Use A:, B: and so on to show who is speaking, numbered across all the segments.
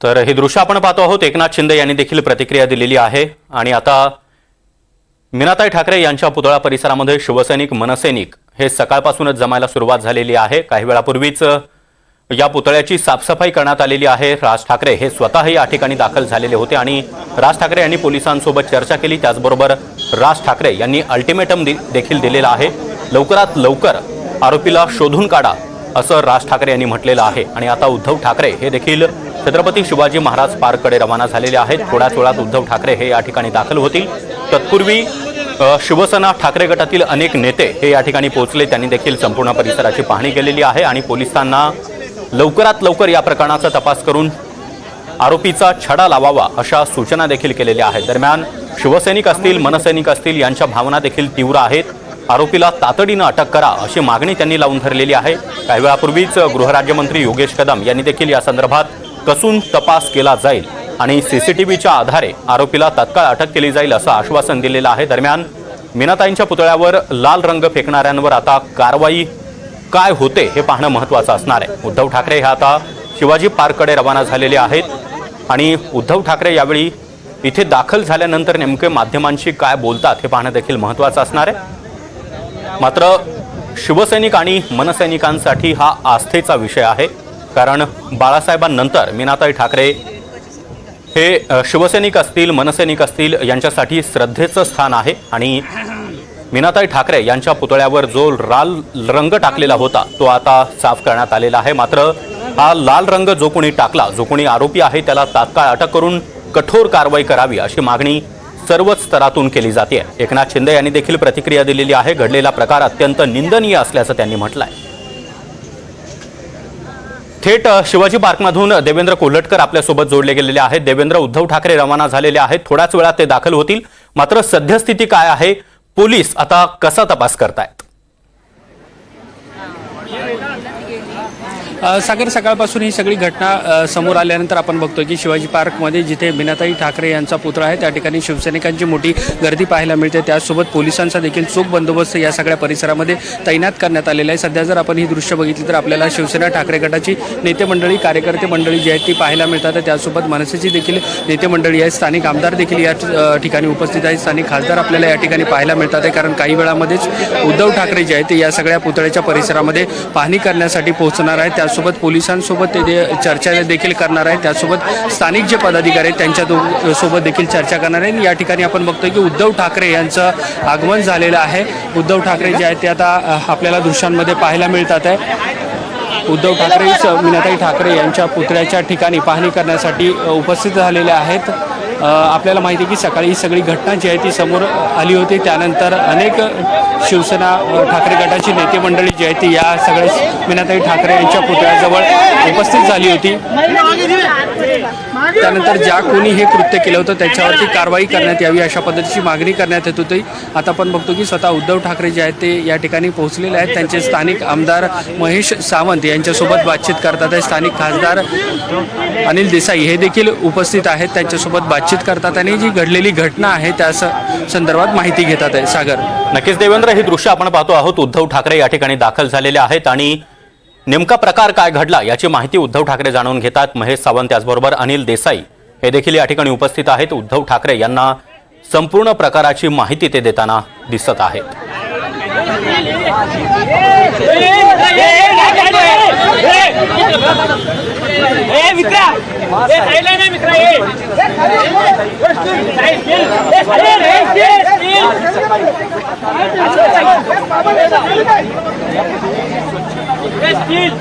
A: तर हे दृश्य आपण पाहतो आहोत. एकनाथ शिंदे यांनी देखील प्रतिक्रिया दिलेली आहे. आणि आता मीनाताई ठाकरे यांच्या पुतळा परिसरामध्ये शिवसैनिक मनसैनिक हे सकाळपासूनच जमायला सुरुवात झालेली आहे. काही वेळापूर्वीच या पुतळ्याची साफसफाई करण्यात आलेली आहे. राज ठाकरे हे स्वतः या ठिकाणी दाखल झालेले होते आणि राज ठाकरे यांनी पोलिसांसोबत चर्चा केली. त्याचबरोबर राज ठाकरे यांनी अल्टिमेटम देखील दिलेला आहे. लवकरात लवकर आरोपीला शोधून काढा असं राज ठाकरे यांनी म्हटलेलं आहे. आणि आता उद्धव ठाकरे हे देखील छत्रपती शिवाजी महाराज पार्ककडे रवाना झालेले आहेत. थोड्याच वेळात उद्धव ठाकरे हे या ठिकाणी दाखल होतील. तत्पूर्वी शिवसेना ठाकरे गटातील अनेक नेते हे या ठिकाणी पोहोचले. त्यांनी देखील संपूर्ण परिसराची पाहणी केलेली आहे आणि पोलिसांना लवकरात लवकर या प्रकरणाचा तपास करून आरोपीचा छडा लावावा अशा सूचना देखील केलेल्या आहेत. दरम्यान शिवसैनिक असतील मनसैनिक असतील यांच्या भावना देखील तीव्र आहेत. आरोपीला तातडीनं अटक करा अशी मागणी त्यांनी लावून धरलेली आहे. काही वेळापूर्वीच गृहराज्यमंत्री योगेश कदम यांनी देखील या संदर्भात कसून तपास केला जाईल आणि सी सी टी व्हीच्या आधारे आरोपीला तत्काळ अटक केली जाईल असं आश्वासन दिलेलं आहे. दरम्यान मीनाताईंच्या पुतळ्यावर लाल रंग फेकणाऱ्यांवर आता कारवाई काय होते हे पाहणं महत्त्वाचं असणार आहे. उद्धव ठाकरे हे आता शिवाजी पार्ककडे रवाना झालेले आहेत आणि उद्धव ठाकरे यावेळी इथे दाखल झाल्यानंतर नेमके माध्यमांशी काय बोलतात हे पाहणं देखील महत्त्वाचं असणार आहे. मात्र शिवसैनिक आणि मनसैनिकांसाठी हा आस्थेचा विषय आहे. कारण बाळासाहेबांनंतर मीनाताई ठाकरे हे शिवसैनिक असतील मनसैनिक असतील यांच्यासाठी श्रद्धेचं स्थान आहे आणि मीनाताई ठाकरे यांच्या पुतळ्यावर जो लाल रंग टाकलेला होता तो आता साफ करण्यात आलेला आहे. मात्र हा लाल रंग जो कोणी टाकला जो कोणी आरोपी आहे त्याला तात्काळ अटक करून कठोर कारवाई करावी अशी मागणी सर्वच स्तरातून केली जाते. एकनाथ शिंदे यांनी देखील प्रतिक्रिया दिलेली आहे. घडलेला प्रकार अत्यंत निंदनीय असल्याचं त्यांनी म्हटलं आहे थेट शिवाजी पार्कमधून देवेंद्र कोल्हटकर आपल्यासोबत जोडले गेलेले आहेत. देवेंद्र उद्धव ठाकरे रवाना झालेले आहेत. थोड्याच वेळात ते दाखल होतील. मात्र सद्यस्थिती काय आहे? पोलीस आता कसा तपास करतायत?
B: सागर सकाळपासून ही सगळी घटना समोर आल्यानंतर आपण बघतो की शिवाजी पार्कमध्ये जिथे मीनाताई ठाकरे यांचा पुतळा आहे त्या ठिकाणी शिवसैनिकांची मोठी गर्दी पाहायला मिळते. त्याचसोबत पोलिसांचा देखील चोख बंदोबस्त या सगळ्या परिसरामध्ये तैनात करण्यात आलेला आहे. सध्या जर आपण ही दृश्य बघितली तर आपल्याला शिवसेना ठाकरे गटाची नेते मंडळी कार्यकर्ते मंडळी जी आहेत ती पाहायला मिळतात. त्यासोबत मनसेची देखील नेते मंडळी आहेत. स्थानिक आमदार देखील या ठिकाणी उपस्थित आहेत. स्थानिक खासदार आपल्याला या ठिकाणी पाहायला मिळतात आहे. कारण काही वेळामध्येच उद्धव ठाकरे जे आहेत ते या सगळ्या पुतळ्याच्या परिसरामध्ये पाहणी करण्यासाठी पोहोचणार आहेत. त्यासोबत पोलिसांसोबत ते चर्चा देखील करणार आहे त्यासोबत स्थानिक जे पदाधिकारी आहेत त्यांच्या दो- सोबत देखील चर्चा करणार आहेत. या ठिकाणी आपण बघतोय की उद्धव ठाकरे यांचं आगमन झालेलं आहे. उद्धव ठाकरे जे आहेत ते आता आपल्याला दृश्यांमध्ये पाहायला मिळतात आहे. उद्धव ठाकरे मीनाताई ठाकरे यांच्या पुतळ्याच्या ठिकाणी पाहणी करण्यासाठी उपस्थित झालेले आहेत. आपल्याला माहिती आहे की सकाळी ही सगळी घटना जी आहे ती समोर आली होती. त्यानंतर अनेक शिवसेना ठाकरे गटाची नेते मंडळी जी आहे ती या सगळ्या मीनाताई ठाकरे यांच्या पुतळ्याजवळ उपस्थित झाली होती. त्यानंतर ज्या कोणी हे कृत्य केलं होतं त्याच्यावरती कारवाई करण्यात यावी अशा पद्धतीची मागणी करण्यात येत होती. आता आपण बघतो की स्वतः उद्धव ठाकरे जे आहेत ते या ठिकाणी पोहोचलेले आहेत. त्यांचे स्थानिक आमदार महेश सावंत यांच्यासोबत बातचीत करतात आहे स्थानिक खासदार अनिल देसाई हे देखील उपस्थित आहेत. त्यांच्यासोबत बातचीत करतात आणि जी घडलेली घटना आहे त्या स- संदर्भात माहिती घेतात आहे सागर.
A: नक्कीच देवेंद्र ही दृश्य आपण पाहतो आहोत. उद्धव ठाकरे या ठिकाणी दाखल झालेले आहेत आणि नेमका प्रकार काय घडला याची माहिती उद्धव ठाकरे जाणून घेतात महेश सावंत त्याचबरोबर अनिल देसाई हे देखील या ठिकाणी उपस्थित आहेत उद्धव ठाकरे यांना संपूर्ण प्रकाराची माहिती ते देताना दिसत आहेत
C: ए मित्रा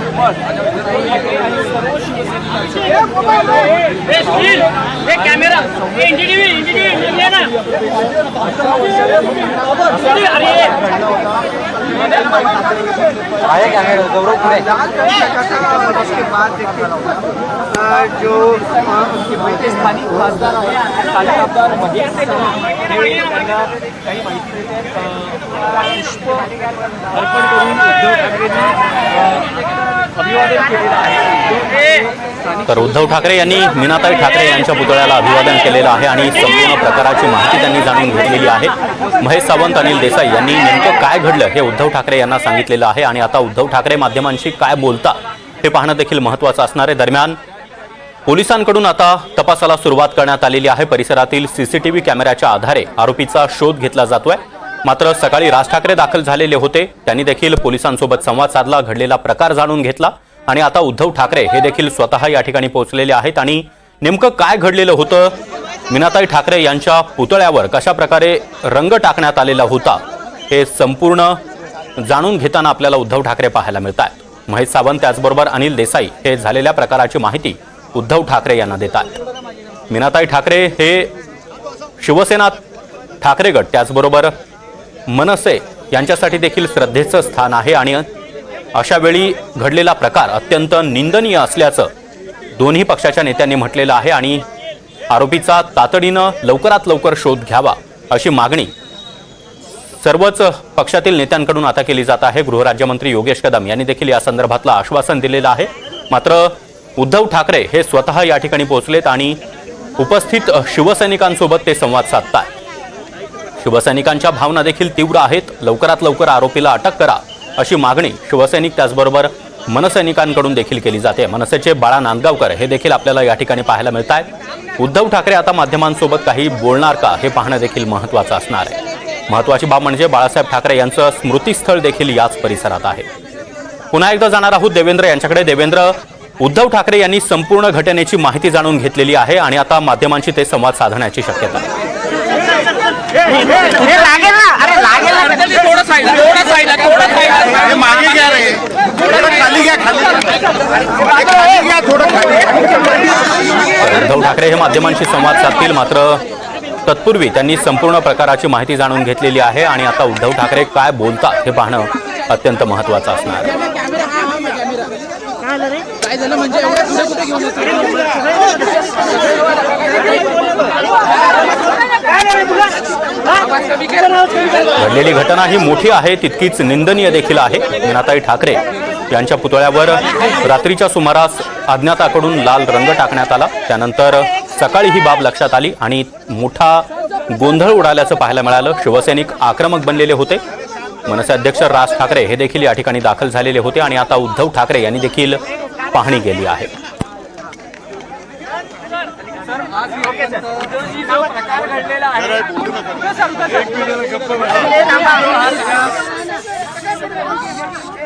C: ए साईडला नाही मित्रा ए साईड स्टील ए गौरव ए
D: जो स्थानिक खासदार आहे स्थानिक आमदार महेश हे त्यांना काही माहिती देते पुष्प अर्पण करून उद्धव ठाकरेंनी अभिवादन केलेलं आहे.
A: तर उद्धव ठाकरे यांनी मीनाताई ठाकरे यांच्या पुतळ्याला अभिवादन केलेलं आहे आणि संपूर्ण प्रकाराची माहिती त्यांनी जाणून घेतलेली आहे. महेश सावंत अनिल देसाई यांनी नेमकं काय घडलं हे उद्धव ठाकरे यांना सांगितलेलं आहे आणि आता उद्धव ठाकरे माध्यमांशी काय बोलता हे पाहणं देखील महत्त्वाचं असणार आहे. दरम्यान पोलिसांकडून आता तपासाला सुरुवात करण्यात आलेली आहे. परिसरातील सीसीटीव्ही कॅमेऱ्याच्या आधारे आरोपीचा शोध घेतला जातोय. मात्र सकाळी राज ठाकरे दाखल झालेले होते. त्यांनी देखील पोलिसांसोबत संवाद साधला घडलेला प्रकार जाणून घेतला आणि आता उद्धव ठाकरे हे देखील स्वतः या ठिकाणी पोहोचलेले आहेत आणि नेमकं काय घडलेलं होतं? मीनाताई ठाकरे यांच्या पुतळ्यावर कशा प्रकारे रंग टाकण्यात आलेला होता हे संपूर्ण जाणून घेताना आपल्याला उद्धव ठाकरे पाहायला मिळत आहेत महेश सावंत त्याचबरोबर अनिल देसाई हे झालेल्या प्रकाराची माहिती उद्धव ठाकरे यांना देतात. मीनाताई ठाकरे हे शिवसेना ठाकरे गट त्याचबरोबर मनसे यांच्यासाठी देखील श्रद्धेचं स्थान आहे आणि अशा वेळी घडलेला प्रकार अत्यंत निंदनीय असल्याचं दोन्ही पक्षाच्या नेत्यांनी म्हटलेलं आहे आणि आरोपीचा तातडीनं लवकरात लवकर शोध घ्यावा अशी मागणी सर्वच पक्षातील नेत्यांकडून आता केली जात आहे. गृहराज्यमंत्री योगेश कदम यांनी देखील या संदर्भातलं आश्वासन दिलेलं आहे. मात्र उद्धव ठाकरे हे स्वतः या ठिकाणी पोहोचलेत आणि उपस्थित शिवसैनिकांसोबत ते संवाद साधतात शिवसैनिकांच्या भावना देखील तीव्र आहेत. लवकरात लवकर आरोपीला अटक करा अशी मागणी शिवसैनिक त्याचबरोबर मनसैनिकांकडून देखील केली जाते. मनसेचे बाळा नांदगावकर हे देखील आपल्याला या ठिकाणी पाहायला मिळत आहे उद्धव ठाकरे आता माध्यमांसोबत काही बोलणार का हे पाहणं देखील महत्त्वाचं असणार आहे. महत्त्वाची बाब म्हणजे बाळासाहेब ठाकरे यांचं स्मृतीस्थळ देखील याच परिसरात आहे. पुन्हा एकदा जाणार आहोत देवेंद्र यांच्याकडे. देवेंद्र उद्धव ठाकरे यांनी संपूर्ण घटनेची माहिती जाणून घेतलेली आहे आणि आता माध्यमांशी ते संवाद साधण्याची शक्यता आहे.
E: अरे मागे घ्या रे. थोडं खाली घ्या खाली घ्या. थोडं खाली
A: उद्धव ठाकरे हे माध्यमांशी संवाद साधतील. मात्र तत्पूर्वी त्यांनी संपूर्ण प्रकाराची माहिती जाणून घेतलेली आहे आणि आता उद्धव ठाकरे काय बोलतात हे पाहणं अत्यंत महत्त्वाचं असणार. आहे घडलेली घटना ही मोठी आहे तितकीच निंदनीय देखील आहे. मीनाताई ठाकरे यांच्या पुतळ्यावर रात्रीच्या सुमारास अज्ञाताकडून लाल रंग टाकण्यात आला. त्यानंतर सकाळी ही बाब लक्षात आली आणि मोठा गोंधळ उडाल्याचं पाहायला मिळालं. शिवसैनिक आक्रमक बनलेले होते. मनसे अध्यक्ष राज ठाकरे हे देखील या ठिकाणी दाखल झालेले होते आणि आता उद्धव ठाकरे यांनी देखील पाहणी केली आहे.
D: जो प्रकार घडलेला आहे.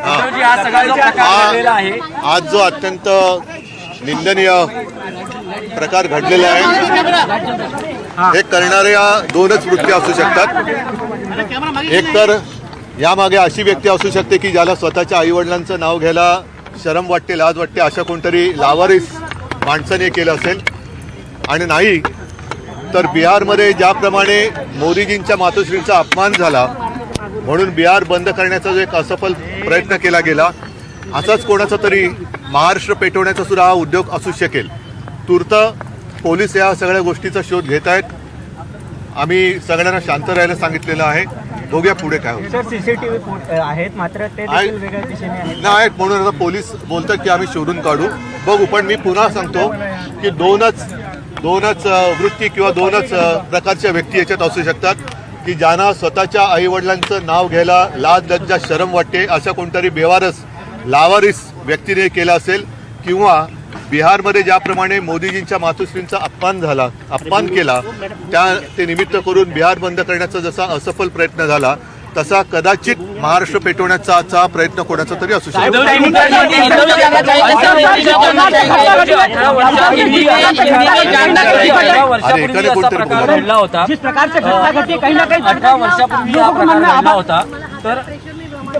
D: उद्धवजी, सगळा जो प्रकार घडलेला आहे.
E: आज जो अत्यंत निंदनीय प्रकार घडलेला आहे हे. करणाऱ्या दोनच वृत्ती असू शकतात. एक तर यामागे अशी व्यक्ती असू शकते की ज्याला स्वतःच्या आईवडिलांचं नाव घ्यायला शरम वाटते लाज वाटते अशा कोणतरी लावारीस माणसाने केलं असेल. आणि नाही तर बिहारमध्ये ज्याप्रमाणे मोदीजींच्या मातोश्रींचा अपमान झाला म्हणून बिहार बंद करण्याचा जो एक असफल प्रयत्न केला गेला असाच कोणाचा तरी महाराष्ट्र पेटवण्याचा सुद्धा हा उद्योग असू शकेल. तूर्त पोलीस या सगळ्या गोष्टीचा शोध घेत आहेत आम्ही सगळ्यांना शांत राहायला सांगितलेलं आहे. बघूया पुढे काय होतं.
F: सर सीसीटीव्ही आहेत मात्र ते आहेत.
E: नाही म्हणून आता पोलीस बोलतात की आम्ही शोधून काढू. बघू पण मी पुन्हा सांगतो की दोनच दोनच वृत्ती किंवा दोनच प्रकारच्या व्यक्ती याच्यात असू शकतात की ज्यांना स्वतःच्या आईवडिलांचं नाव घ्यायला लाज लज्जा शरम वाटते अशा कोणतरी बेवारस लावारिस व्यक्तीने केलं असेल किंवा बिहारमध्ये ज्याप्रमाणे मोदीजींच्या मातोश्रींचा अपमान झाला अपमान केला त्या ते निमित्त करून बिहार बंद करण्याचा जसा असफल प्रयत्न झाला तसा कदाचित महाराष्ट्र पेटवण्याचा प्रयत्न कोणाचा तरी असू शकतो
D: होता
F: जिस प्रकार से घटना घटी कहीं ना कहीं
D: अठरा वर्षापूर्वी हा प्रकार घडला होता तर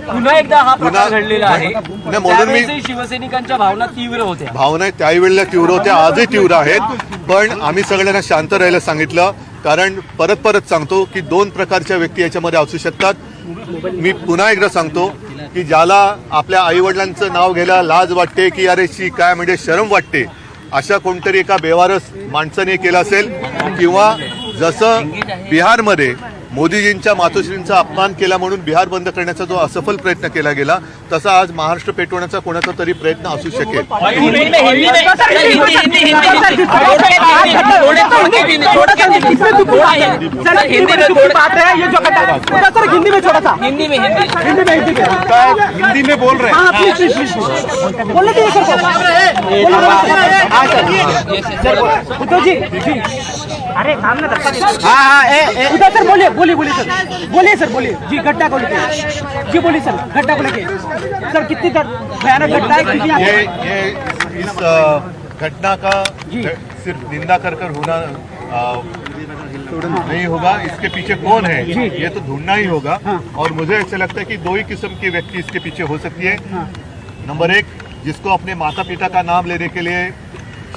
D: पुन्हा एकदा हा प्रकार घडलेला आहे
E: नाही, म्हणून मी-
D: शिवसैनिकांच्या भावना तीव्र होत्या
E: भावना त्याही वेळेला तीव्र होत्या आजही तीव्र आहेत पण आम्ही सगळ्यांना शांत राहायला सांगितलं कारण परत परत सांगतो की दोन प्रकारच्या व्यक्ती याच्यामध्ये असू शकतात. मी पुन्हा एकदा सांगतो की ज्याला आपल्या आईवडिलांचं नाव घ्यायला लाज वाटते की अरे शी काय म्हणजे शरम वाटते अशा कोणतरी एका बेवारस माणसाने केलं असेल किंवा जसं बिहारमध्ये मोदीजींच्या मातोश्रींचा अपमान केला म्हणून बिहार बंद करण्याचा जो असफल प्रयत्न केला गेला तसा आज महाराष्ट्र पेटवण्याचा कोणाचा तरी प्रयत्न असू शकेल.
F: हिंदी में
E: बोल. रहे
F: हाँ. अरे थांब ना हाँ हाँ ए, ए, उद्धव सर बोलिए बोलिए बोलिए सर। बोलिए सर बोलिए। जी घटना को लेके। जी बोलिए सर घटना को लेके। सर कितनी दर- भयानक घटना है
E: ये ये इस घटना का सिर्फ़ निंदा कर कर होना नहीं होगा। इसके पीछे कौन है? ये तो ढूंढना ही होगा। और मुझे ऐसा लगता है कि दो ही किस्म के व्यक्ति इसके पीछे हो सकती है। नंबर एक जिसको अपने माता पिता का नाम लेने के लिए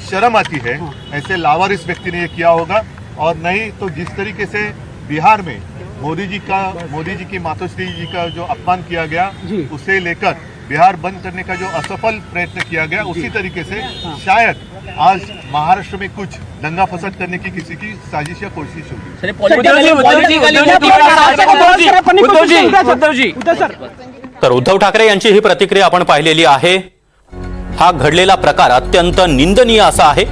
E: शर्म आती है। ऐसे लावारिस व्यक्ति ने ये किया होगा। और नहीं तो जिस तरीके से बिहार में मोदी जी का मोदी जी की मातोश्री जी का जो अपमान किया गया उसे लेकर बिहार बंद करने का जो असफल प्रयत्न किया गया उसी तरीके से शायद आज महाराष्ट्र में कुछ दंगा फसाद करने की किसी की साजिश या कोशिश होगी।
F: उद्धव जी उद्धव जी। उद्धव सर।
A: तर उद्धव ठाकरे यांची ही प्रतिक्रिया आपण पाहिलेली आहे. हा घडलेला प्रकार अत्यंत निंदनीय असा आहे.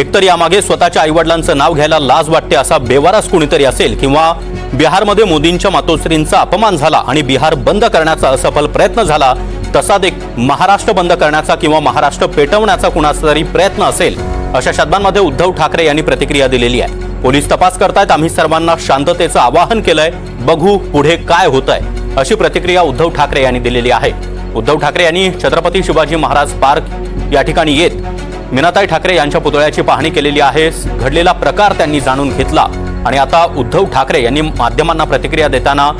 A: एकतर यामागे स्वतःच्या आईवडिलांचं नाव घ्यायला लाज वाटते असा बेवारस कुणीतरी असेल किंवा बिहारमध्ये मोदींच्या मातोश्रींचा अपमान झाला आणि बिहार बंद करण्याचा असफल प्रयत्न झाला तसाच एक महाराष्ट्र बंद करण्याचा किंवा महाराष्ट्र पेटवण्याचा कुणाचा तरी प्रयत्न असेल अशा शब्दांमध्ये उद्धव ठाकरे यांनी प्रतिक्रिया दिलेली आहे. पोलीस तपास करतायत आम्ही सर्वांना शांततेचं आवाहन केलंय बघू पुढे काय होत आहे अशी प्रतिक्रिया उद्धव ठाकरे यांनी दिलेली आहे. उद्धव ठाकरे यांनी छत्रपती शिवाजी महाराज पार्क या ठिकाणी येत मीनाताई ठाकरे यांच्या पुतळ्याची पाहणी केलेली आहे. घडलेला प्रकार त्यांनी जाणून घेतला. आणि आता उद्धव ठाकरे यांनी माध्यमांना प्रतिक्रिया देताना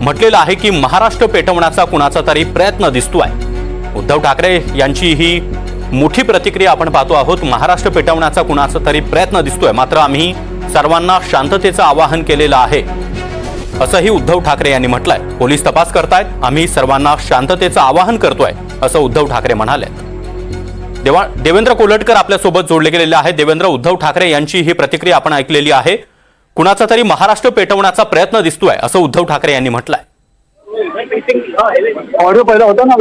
A: म्हटलेलं आहे की महाराष्ट्र पेटवण्याचा कुणाचा तरी प्रयत्न दिसतो आहे उद्धव ठाकरे यांची ही मोठी प्रतिक्रिया आपण पाहतो आहोत. महाराष्ट्र पेटवण्याचा कुणाचा तरी प्रयत्न दिसतोय. मात्र आम्ही सर्वांना शांततेचं आवाहन केलेलं आहे. असंही उद्धव ठाकरे यांनी म्हटलंय. पोलीस तपास करतायत आम्ही सर्वांना शांततेचं आवाहन करतोय असं उद्धव ठाकरे म्हणाले. देवा देवेंद्र कोलटकर आपल्यासोबत जोडले गेलेले आहेत. देवेंद्र उद्धव ठाकरे यांची ही प्रतिक्रिया आपण ऐकलेली आहे. कुणाचा तरी महाराष्ट्र पेटवण्याचा प्रयत्न दिसतोय असं उद्धव ठाकरे यांनी म्हटलंय.
G: ऑडिओ पहिला होता ना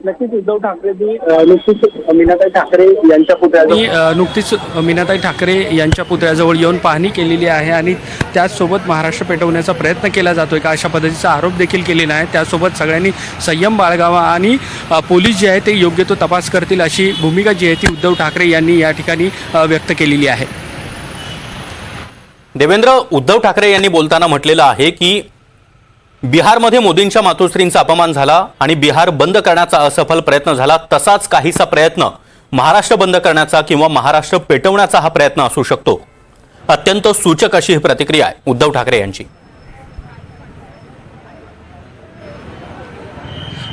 G: नक्कीच उद्धव ठाकरेंनी नुकतीच मीनाताई ठाकरे यांच्या
B: अ, नुकतीच मीनाताई ठाकरे यांच्या पुतळ्याजवळ येऊन पाहणी केलेली आहे आणि त्याचसोबत महाराष्ट्र पेटवण्याचा प्रयत्न केला जातो आहे का? अशा पद्धतीचा आरोप देखील केलेला आहे. त्यासोबत सगळ्यांनी संयम बाळगावा आणि पोलीस जे आहे ते योग्य तो तपास करतील अशी भूमिका जी आहे ती उद्धव ठाकरे यांनी या ठिकाणी व्यक्त केलेली आहे.
A: देवेंद्र उद्धव ठाकरे यांनी बोलताना म्हटलेलं आहे की बिहारमध्ये मोदींच्या मातोश्रींचा अपमान झाला आणि बिहार बंद करण्याचा असफल प्रयत्न झाला तसाच काहीसा प्रयत्न महाराष्ट्र बंद करण्याचा किंवा महाराष्ट्र पेटवण्याचा हा प्रयत्न असू शकतो. अत्यंत सूचक अशी ही प्रतिक्रिया आहे. उद्धव ठाकरे यांची.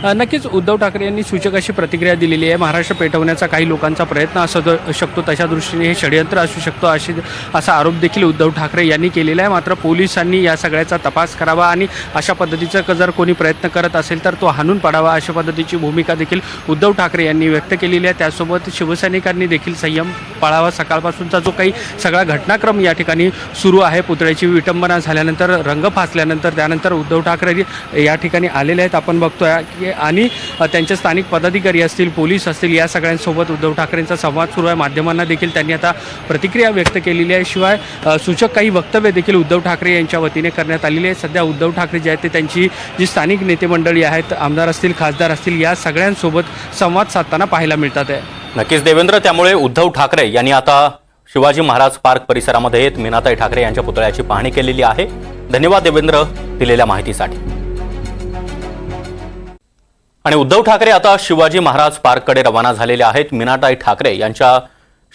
B: नक्कीच उद्धव ठाकरे यांनी सूचक अशी प्रतिक्रिया दिलेली आहे. महाराष्ट्र पेटवण्याचा काही लोकांचा प्रयत्न असू शकतो तशा दृष्टीने हे षडयंत्र असू शकतो अशी असा आरोप देखील उद्धव ठाकरे यांनी केलेला आहे. मात्र पोलिसांनी या सगळ्याचा तपास करावा आणि अशा पद्धतीचा जर कोणी प्रयत्न करत असेल तर तो हाणून पाडावा अशा पद्धतीची भूमिका देखील उद्धव ठाकरे यांनी व्यक्त केलेली आहे. त्यासोबत शिवसैनिकांनी देखील संयम पाळावा. सकाळपासूनचा जो काही सगळा घटनाक्रम या ठिकाणी सुरू आहे पुतळ्याची विटंबना झाल्यानंतर रंग फासल्यानंतर त्यानंतर उद्धव ठाकरे या ठिकाणी आलेले आहेत. आपण बघतोय की आणि त्यांचे स्थानिक पदाधिकारी असतील पोलीस असतील या सगळ्यांसोबत उद्धव ठाकरेंचा संवाद सुरू आहे. माध्यमांना देखील त्यांनी आता प्रतिक्रिया व्यक्त केलेली आहे. शिवाय सूचक काही वक्तव्य देखील उद्धव ठाकरे यांच्या वतीने करण्यात आलेली आहे सध्या उद्धव ठाकरे जे आहेत ते त्यांची जी स्थानिक नेते मंडळी आहेत आमदार असतील खासदार असतील या सगळ्यांसोबत संवाद साधताना पाहायला मिळतात आहे.
A: नक्कीच देवेंद्र. त्यामुळे उद्धव ठाकरे यांनी आता शिवाजी महाराज पार्क परिसरामध्ये येत मीनाताई ठाकरे यांच्या पुतळ्याची पाहणी केलेली आहे. धन्यवाद देवेंद्र दिलेल्या माहितीसाठी. आणि उद्धव ठाकरे आता शिवाजी महाराज पार्ककडे रवाना झालेले आहेत. मीनाताई ठाकरे यांच्या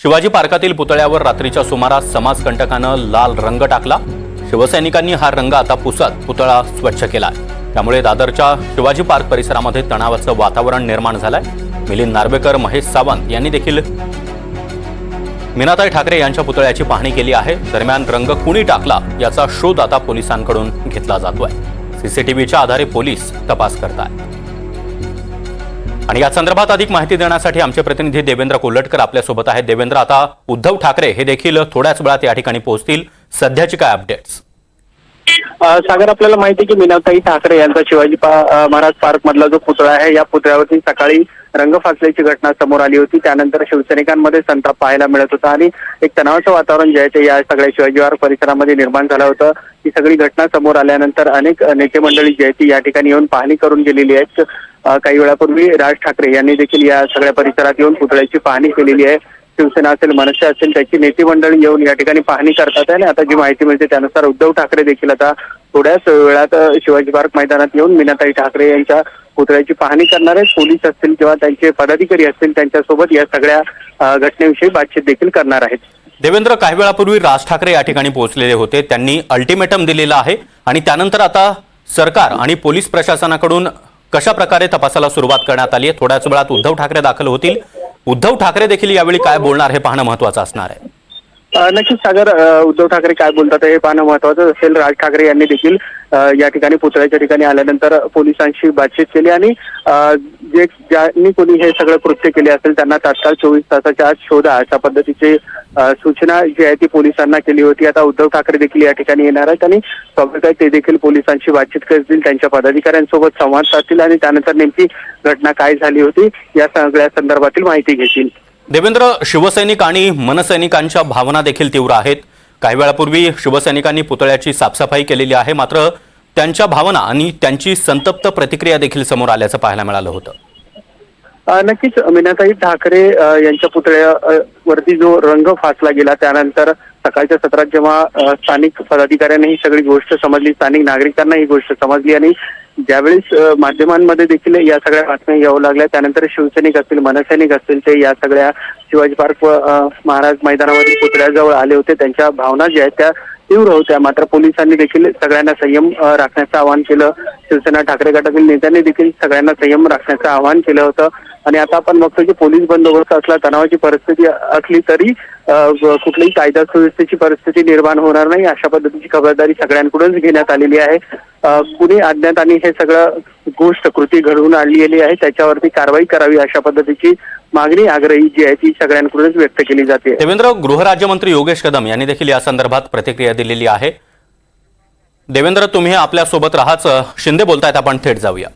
A: शिवाजी पार्कातील पुतळ्यावर रात्रीच्या सुमारास समाजकंटकानं लाल रंग टाकला. शिवसैनिकांनी हा रंग आता पुसत पुतळा स्वच्छ केला त्यामुळे दादरच्या शिवाजी पार्क परिसरामध्ये तणावाचं वातावरण निर्माण झालंय. मिलिंद नार्वेकर महेश सावंत यांनी देखील मीनाताई ठाकरे यांच्या पुतळ्याची पाहणी केली आहे. दरम्यान रंग कुणी टाकला याचा शोध आता पोलिसांकडून घेतला जातोय. सीसीटीव्हीच्या आधारे पोलीस तपास करतायत. आणि या संदर्भात अधिक माहिती देण्यासाठी आमचे प्रतिनिधी देवेंद्र कोल्हटकर आपल्यासोबत आहेत. देवेंद्र आता उद्धव ठाकरे हे देखील थोड्याच वेळात या ठिकाणी पोहोचतील. सध्याची काय अपडेट्स
G: सागर आपल्याला माहिती की मीनाताई ठाकरे यांचा शिवाजी महाराज पार्क मधला जो पुतळा आहे या पुतळ्यावरती सकाळी रंग फासल्याची घटना समोर आली होती. त्यानंतर शिवसैनिकांमध्ये संताप पाहायला मिळत होता आणि एक तणावाचं वातावरण जे आहे ते या सगळ्या शिवाजी पार्क परिसरामध्ये निर्माण झालं होतं. ही सगळी घटना समोर आल्यानंतर अनेक नेते मंडळी जी आहेत ती या ठिकाणी येऊन पाहणी करून गेलेली आहेत. काही वेळापूर्वी राज ठाकरे यांनी देखील या सगळ्या परिसरात येऊन पुतळ्याची पाहणी केलेली आहे. शिवसेना असेल मनसे असेल त्याची नेतेमंडळ येऊन या ठिकाणी पाहणी करतात आणि आता जी माहिती मिळते त्यानुसार उद्धव ठाकरे देखील आता थोड्याच वेळात शिवाजी पार्क मैदानात येऊन मीनाताई ठाकरे यांच्या पुतळ्याची पाहणी करणार आहेत. पोलीस असतील किंवा त्यांचे पदाधिकारी असतील त्यांच्यासोबत या सगळ्या घटनेविषयी बातचीत देखील करणार आहेत.
A: देवेंद्र काही वेळापूर्वी राज ठाकरे या ठिकाणी पोहोचलेले होते. त्यांनी अल्टिमेटम दिलेलं आहे. आणि त्यानंतर आता सरकार आणि पोलीस प्रशासनाकडून कशा प्रकारे तपासाला सुरुवात करण्यात आली आहे? थोड्याच वेळात उद्धव ठाकरे दाखल होतील. उद्धव ठाकरे देखील यावेळी काय बोलणार हे पाहणं महत्वाचं असणार आहे.
G: नक्कीच सागर उद्धव ठाकरे काय बोलतात हे पाहणं महत्वाचं असेल. राज ठाकरे यांनी देखील या ठिकाणी पुतळ्याच्या ठिकाणी आल्यानंतर पोलिसांशी बातचीत केली आणि जे ज्यांनी कोणी हे सगळं कृत्य केले असेल त्यांना तात्काळ चोवीस तासाच्या आत शोधा. अशा पद्धतीचे सूचना जी आहे ती पोलिसांना केली होती. आता उद्धव ठाकरे देखील या ठिकाणी येणार आहेत आणि स्वाभाविक आहे. ते देखील पोलिसांशी बातचीत करतील त्यांच्या पदाधिकाऱ्यांसोबत संवाद साधतील आणि त्यानंतर नेमकी घटना काय झाली होती या सगळ्या संदर्भातील माहिती घेतील.
A: देवेंद्र शिवसैनिक आणि मनसैनिकांच्या भावना देखील तीव्र आहेत. काही वेळापूर्वी शिवसैनिकांनी पुतळ्याची साफसफाई केलेली आहे. मात्र त्यांच्या भावना आणि त्यांची संतप्त प्रतिक्रिया देखील समोर आल्याचं पाहायला मिळालं होतं.
G: नक्कीच मीनाताई ठाकरे यांच्या पुतळ्या वरती जो रंग फासला गेला त्यानंतर सकाळच्या सत्रात जेव्हा स्थानिक पदाधिकाऱ्यांना ही सगळी गोष्ट समजली स्थानिक नागरिकांना ही गोष्ट समजली आणि ज्यावेळेस माध्यमांमध्ये देखील या सगळ्या बातम्या येऊ लागल्या त्यानंतर शिवसैनिक असतील मनसैनिक असतील ते या सगळ्या शिवाजी पार्क महाराज मैदानावरील पुतळ्याजवळ आले होते. त्यांच्या भावना ज्या आहेत त्या तीव्र होत्या. मात्र पोलिसांनी देखील सगळ्यांना संयम राखण्याचं आवाहन केलं. शिवसेना ठाकरे गटातील नेत्यांनी देखील सगळ्यांना संयम राखण्याचं आवाहन केलं होतं. आणि आता आपण बघतो की पोलीस बंदोबस्त असला तणावाची परिस्थिती असली तरी कुठलीही कायदा सुव्यवस्थेची परिस्थिती निर्माण होणार नाही अशा पद्धतीची खबरदारी सगळ्यांकडूनच घेण्यात आलेली आहे. कुणी अज्ञात आणि हे सगळं गोष्ट कृती घडवून आणलेली आहे त्याच्यावरती कारवाई करावी अशा पद्धतीची मागणी आग्रही जी आहे ती सगळ्यांकडूनच व्यक्त केली जाते.
A: देवेंद्र गृहराज्यमंत्री योगेश कदम यांनी देखील या संदर्भात प्रतिक्रिया दिलेली आहे. देवेंद्र तुम्ही आपल्यासोबत राहाच शिंदे बोलतायत आपण थेट जाऊया.